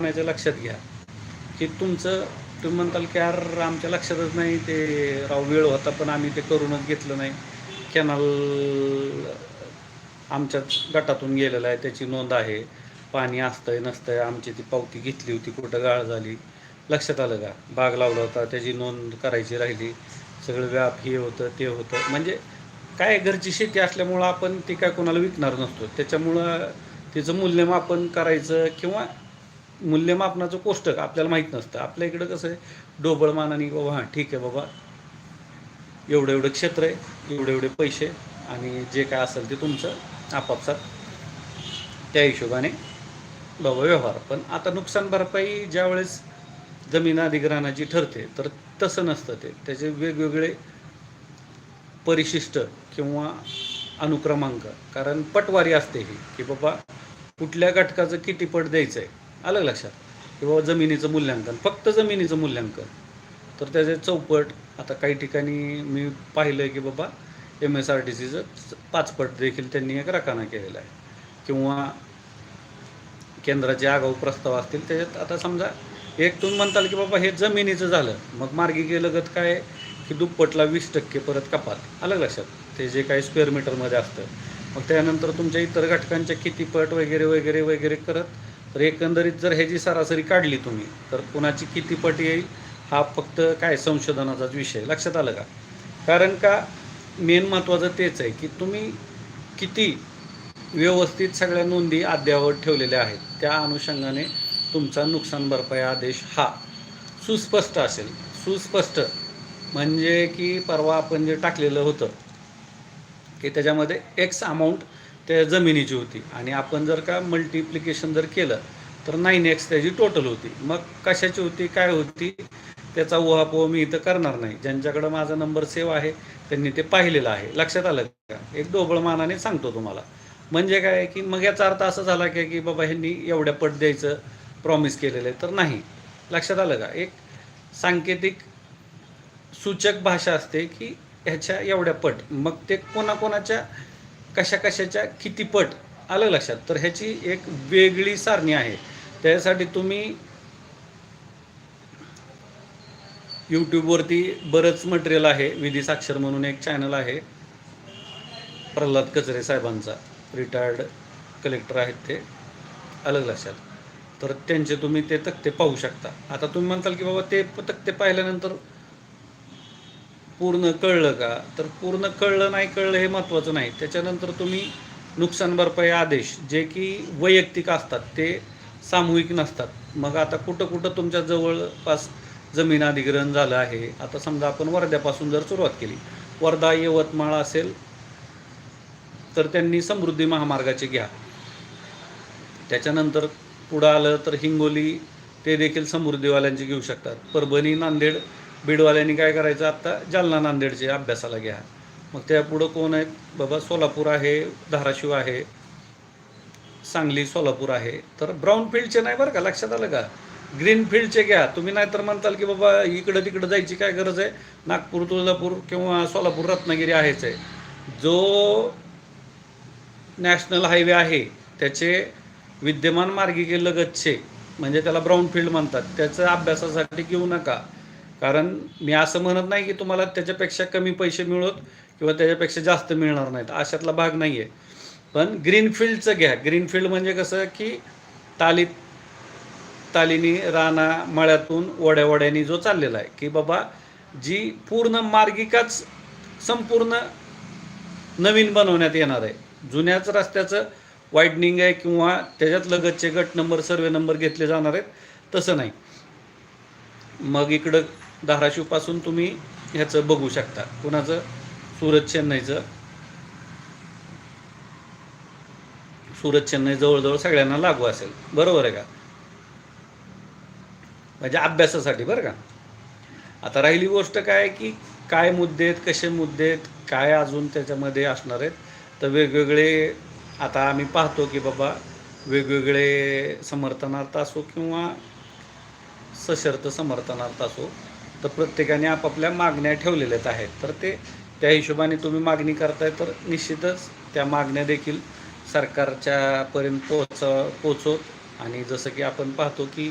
म्हणायचं लक्षात घ्या? की तुमचं तुम्ही म्हणताल की यार आमच्या लक्षातच नाही ते राव वेळ होता पण आम्ही ते करूनच घेतलं नाही. कॅनल आमच्याच गटातून गेलेलं आहे त्याची नोंद आहे. पाणी असतंय नसतंय आमची ती पावती घेतली होती कुठं गाळ झाली. लक्षात आलं का? बाग लावला होता त्याची नोंद करायची राहिली. सगळं व्याप हे होतं ते होतं. म्हणजे काय घरची शेती असल्यामुळं आपण ती काय कोणाला विकणार नसतो. त्याच्यामुळं तिचं मूल्यमापन करायचं किंवा मूल्यमापनाचं कोष्टक आपल्याला माहीत नसतं. आपल्या इकडं कसं आहे डोबळमानाने बाबा हां ठीक आहे बाबा. एवढं एवढं क्षेत्र आहे एवढे एवढे पैसे आणि जे काय असेल ते तुमचं आपापसात त्या हिशोबाने बाबा व्यवहार. पण आता नुकसान भरपाई ज्यावेळेस जमीन अधिग्रहणाची ठरते तर तसं नसतं ते. त्याचे वेगवेगळे परिशिष्ट किंवा अनुक्रमांक. कारण पटवारी असते ही की बाबा कुठल्या घटकाचं किती पट द्यायचं आहे आलं लक्षात. की बाबा जमिनीचं मूल्यांकन फक्त जमिनीचं मूल्यांकन. तर त्याचे चौपट आता काही ठिकाणी मी पाहिलं की बाबा एम एस आर टी सीचं पाचपट देखील त्यांनी एक रकाना केलेला आहे. किंवा केंद्राचे आगाऊ प्रस्ताव असतील त्याच्यात आता समजा एक तुम्ही म्हणताल की बाबा हे जमिनीचं झालं मग मार्गी गेलं गत काय? की दुप्पटला वीस टक्के परत कपात. आलं लक्षात. ते जे काही स्क्वेअर मीटरमध्ये असतं. मग त्यानंतर तुमच्या इतर घटकांच्या किती पट वगैरे वगैरे वगैरे करत तर एकंदरीत जर ह्याची सरासरी काढली तुम्ही तर कुणाची किती पट येईल हा फक्त काय संशोधनाचाच विषय लक्षात आलं का? कारण का मेन महत्त्वाचं तेच आहे की तुम्ही किती व्यवस्थित सगळ्या नोंदी अद्ययावत ठेवलेल्या आहेत त्या अनुषंगाने तुमचा नुकसान भरपाई आदेश हा सुस्पष्ट असेल. सुस्पष्ट म्हणजे की परवा आपण जे टाकलेलं होतं की त्याच्यामध्ये एक्स अमाऊंट त्या जमिनीची होती. आणि आपण जर का मल्टिप्लिकेशन जर केलं तर नाईन एक्स त्याची टोटल होती. मग कशाची होती काय होती त्याचा उहापोह मी इथं करणार नाही. ज्यांच्याकडं माझा नंबर सेव्ह आहे त्यांनी ते पाहिलेलं आहे. लक्षात आलं का? एक ढोबळमानाने सांगतो तुम्हाला. म्हणजे काय की मग याचा अर्थ असा झाला की की बाबा ह्यांनी एवढ्या पट द्यायचं प्रॉमिस केलेलं आहे तर नाही. लक्षात आलं का? एक सांकेतिक सूचक भाषा असते की ह्याच्या एवढ्या पट. मग ते कोणाकोणाच्या कशा कशाच्या किती पट आलं लक्षात? तर ह्याची एक वेगळी सारणी आहे. त्यासाठी तुम्ही यूट्यूबवरती बरंच मटेरियल आहे. विधी साक्षर म्हणून एक चॅनल आहे. प्रल्हाद कचरे साहेबांचा. रिटायर्ड कलेक्टर आहेत ते. अलग लक्षात. तर त्यांचे तुम्ही ते तक्ते पाहू शकता. आता तुम्ही म्हणताल की बाबा ते तक्ते पाहिल्यानंतर पूर्ण कळलं का? तर पूर्ण कळलं नाही कळलं हे महत्त्वाचं नाही. त्याच्यानंतर तुम्ही नुकसान भरपाई आदेश जे की वैयक्तिक असतात ते सामूहिक नसतात. मग आता कुठं कुठं तुमच्या जवळपास जमीन अधिग्रहण झालं आहे? आता समजा आपण वर्ध्यापासून जर सुरुवात केली वर्धा यवतमाळ असेल तर त्यांनी समृद्धी महामार्गाचे घ्या. त्याच्यानंतर पुढं आलं तर हिंगोली ते देखील समृद्धीवाल्यांचे घेऊ शकतात. परभणी नांदेड बीडवाल्यांनी काय करायचं? आत्ता जालना नांदेडचे अभ्यासाला घ्या. मग त्या पुढं कोण आहेत बाबा सोलापूर आहे धाराशिव आहे सांगली सोलापूर आहे. तर ब्राऊन फील्डचे नाही बरं का? लक्षात आलं का? ग्रीन फील्डचे घ्या. तुम्ही नाहीतर म्हणताल की बाबा इकडं तिकडं जायची काय गरज आहे? नागपूर तुळजापूर किंवा सोलापूर रत्नागिरी आहेच आहे. जो नॅशनल हायवे आहे त्याचे विद्यमान मार्गिके लगतचे म्हणजे त्याला ब्राऊन फील्ड म्हणतात. त्याचं अभ्यासासाठी घेऊ नका. कारण मी असं म्हणत नाही की तुम्हाला त्याच्यापेक्षा कमी पैसे मिळत किंवा त्याच्यापेक्षा जास्त मिळणार नाहीत. अशातला भाग नाही आहे पण ग्रीनफील्डचं घ्या. ग्रीनफील्ड म्हणजे कसं की तालीत तालीनी राणा मळ्यातून वड्यावड्यानी जो चाललेला आहे की बाबा जी पूर्ण मार्गिकाच संपूर्ण नवीन बनवण्यात येणार आहे. जुन्याच रस्त्याचं वाईडनिंग आहे किंवा त्याच्यात लगतचे गट नंबर सर्वे नंबर घेतले जाणार आहेत तसं नाही. मग इकडं धाराशिवपासून तुम्ही ह्याचं बघू शकता. कुणाचं? सुरत चेन्नईचं. सुरत चेन्नई जवळजवळ सगळ्यांना लागू असेल. बरोबर आहे का? म्हणजे अभ्यासासाठी बरं का? आता राहिली गोष्ट काय की काय मुद्दे आहेत कसे मुद्दे आहेत काय अजून त्याच्यामध्ये असणार आहेत तर वेगवेगळे आता आम्ही पाहतो की बाबा वेगवेगळे समर्थनार्थ असो किंवा सशर्त समर्थनार्थ असो तर प्रत्येकाने आपापल्या मागण्या ठेवलेल्याच आहेत. तर ते त्या हिशोबाने तुम्ही मागणी करताय तर निश्चितच त्या मागण्या देखील सरकारच्या पर्यंत पोहोच पोचवत आणि जसं की आपण पाहतो की